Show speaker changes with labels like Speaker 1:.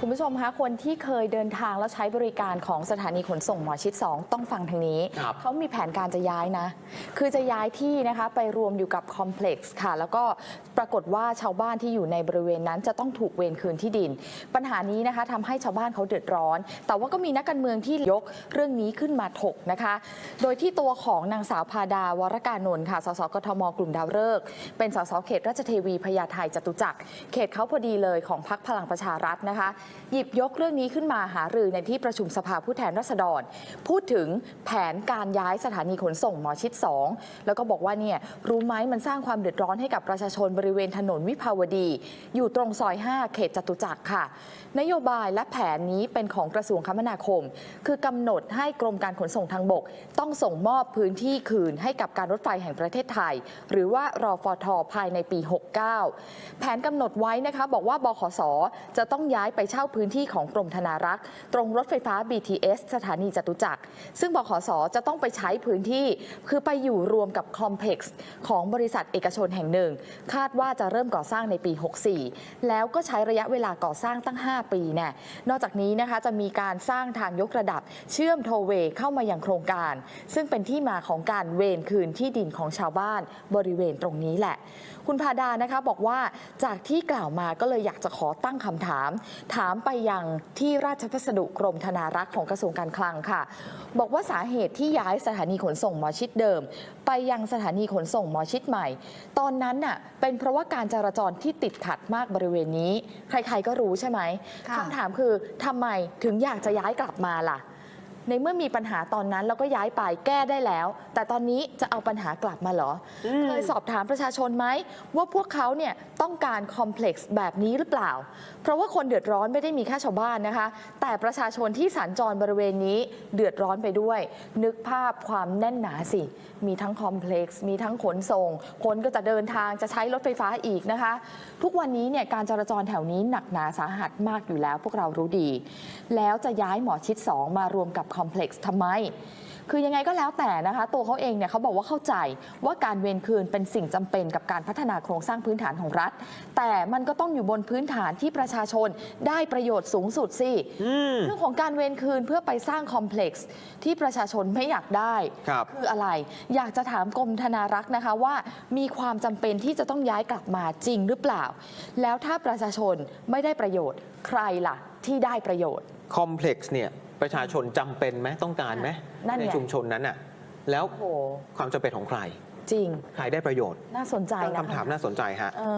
Speaker 1: คุณผู้ชมคะคนที่เคยเดินทางแล้วใช้บริการของสถานีขนส่งหมอชิด 2 ต้องฟังทางนี้
Speaker 2: ครับ
Speaker 1: เขามีแผนการจะย้ายนะ คือจะย้ายที่นะคะไปรวมอยู่กับคอมเพล็กซ์ค่ะ แล้วก็ปรากฏว่าชาวบ้านที่อยู่ในบริเวณนั้นจะต้องถูกเวรคืนที่ดิน ปัญหานี้นะคะทำให้ชาวบ้านเขาเดือดร้อน แต่ว่าก็มีนักการเมืองที่ยกเรื่องนี้ขึ้นมาถกนะคะ โดยที่ตัวของนางสาวพาดาวรการนนท์ค่ะสสกทมกลุ่มดาวฤกษ์เป็นสสเขตราชเทวีพญาไทจตุจักรเขตเขาพอดีเลยของพรรคพลังประชารัฐนะคะหยิบยกเรื่องนี้ขึ้นมาหารือในที่ประชุมสภาผู้แทนราษฎร พูดถึงแผนการย้ายสถานีขนส่งหมอชิด 2 แล้วก็บอกว่าเนี่ยรู้ไหมมันสร้างความเดือดร้อนให้กับประชาชนบริเวณถนนวิภาวดี อยู่ตรงซอย 5 เขตจตุจักรค่ะ นโยบายและแผนนี้เป็นของกระทรวงคมนาคม คือกำหนดให้กรมการขนส่งทางบก ต้องส่งมอบพื้นที่คืนให้กับการรถไฟแห่งประเทศไทย หรือว่ารอฟทภายในปี 69 แผนกำหนดไว้นะคะบอกว่าบขสจะต้องย้ายไปเช่าพื้นที่ของกรมธนารักษ์ตรงรถไฟฟ้า BTS สถานีจตุจักร ซึ่งบขสจะต้องไปใช้พื้นที่คือไปอยู่รวมกับคอมเพล็กซ์ของบริษัทเอกชนแห่งหนึ่ง คาดว่าจะเริ่มก่อสร้างในปี 64 แล้วก็ใช้ระยะเวลาก่อสร้างตั้ง 5 ปีแน่นอกจากนี้นะคะจะมีการสร้างทางยกระดับ เชื่อมโทเวย์เข้ามายังโครงการ ซึ่งเป็นที่มาของการเวรคืนที่ดินของชาวบ้านบริเวณตรงนี้แหละ คุณพาดานะคะบอกว่าจากที่กล่าวมาก็เลยอยากจะขอตั้งคำถามถามไปยังที่ราชพัสดุกรมธนารักษ์ของกระทรวงการคลังค่ะ บอกว่าสาเหตุที่ย้ายสถานีขนส่งหมอชิดเดิม ไปยังสถานีขนส่งหมอชิดใหม่ ตอนนั้นน่ะเป็นเพราะว่าการจราจรที่ติดขัดมากบริเวณนี้ ใครๆก็รู้ใช่ไหม
Speaker 3: ค่ะ
Speaker 1: คำถามคือทำไมถึงอยากจะย้ายกลับมาล่ะ ในเมื่อมีปัญหาตอนนั้นแล้วก็ย้ายไปแก้ได้แล้ว แต่ตอนนี้จะเอาปัญหากลับมาเหรออเคยสอบถามประชาชนไหมว่าพวกเขาเนี่ยต้องการคอมเพล็กซ์แบบนี้หรือเปล่า เพราะว่าคนเดือดร้อนไม่ได้มีแค่ชาวบ้านนะคะ แต่ประชาชนที่สัญจรบริเวณนี้เดือดร้อนไปด้วย นึกภาพความแน่นหนาสิ มีทั้งคอมเพล็กซ์มีทั้งขนส่ง คนก็จะเดินทางจะใช้รถไฟฟ้าอีกนะคะ ทุกวันนี้เนี่ยการจราจรแถวนี้หนักหนาสาหัสมากอยู่แล้วพวกเรารู้ดี แล้วจะย้ายหมอชิด 2 มารวมกับคอมเพล็กซ์ทำไม คือยังไงก็แล้วแต่นะคะ ตัวเขาเองเนี่ยเขาบอกว่าเข้าใจว่าการเวรคืนเป็นสิ่งจำเป็นกับการพัฒนาโครงสร้างพื้นฐานของรัฐ แต่มันก็ต้องอยู่บนพื้นฐานที่ประชาชนได้ประโยชน์สูงสุดสิ
Speaker 2: อืม
Speaker 1: เรื่องของการเวรคืนเพื่อไปสร้างคอมเพล็กซ์ที่ประชาชนไม่อยากได้
Speaker 2: ครับ
Speaker 1: คืออะไร อยากจะถามกรมธนารักษ์นะคะว่า มีความจำเป็นที่จะต้องย้ายกลับมาจริงหรือเปล่า แล้วถ้าประชาชนไม่ได้ประโยชน์ใครล่ะที่ได้ประโยชน์
Speaker 2: คอมเพล็กซ์เนี่ย ประชาชนจำเป็นไหมต้องการไหม
Speaker 1: นั่นไง
Speaker 2: ในชุมชนนั้นน่ะแล้ว
Speaker 1: โอ้โห
Speaker 2: ความจำเป็นของใคร
Speaker 1: จริง
Speaker 2: ใครได้ประโยชน์
Speaker 1: น่าสนใจ
Speaker 2: ตั้ง
Speaker 1: นะ
Speaker 2: คำถามน่าสนใจฮะ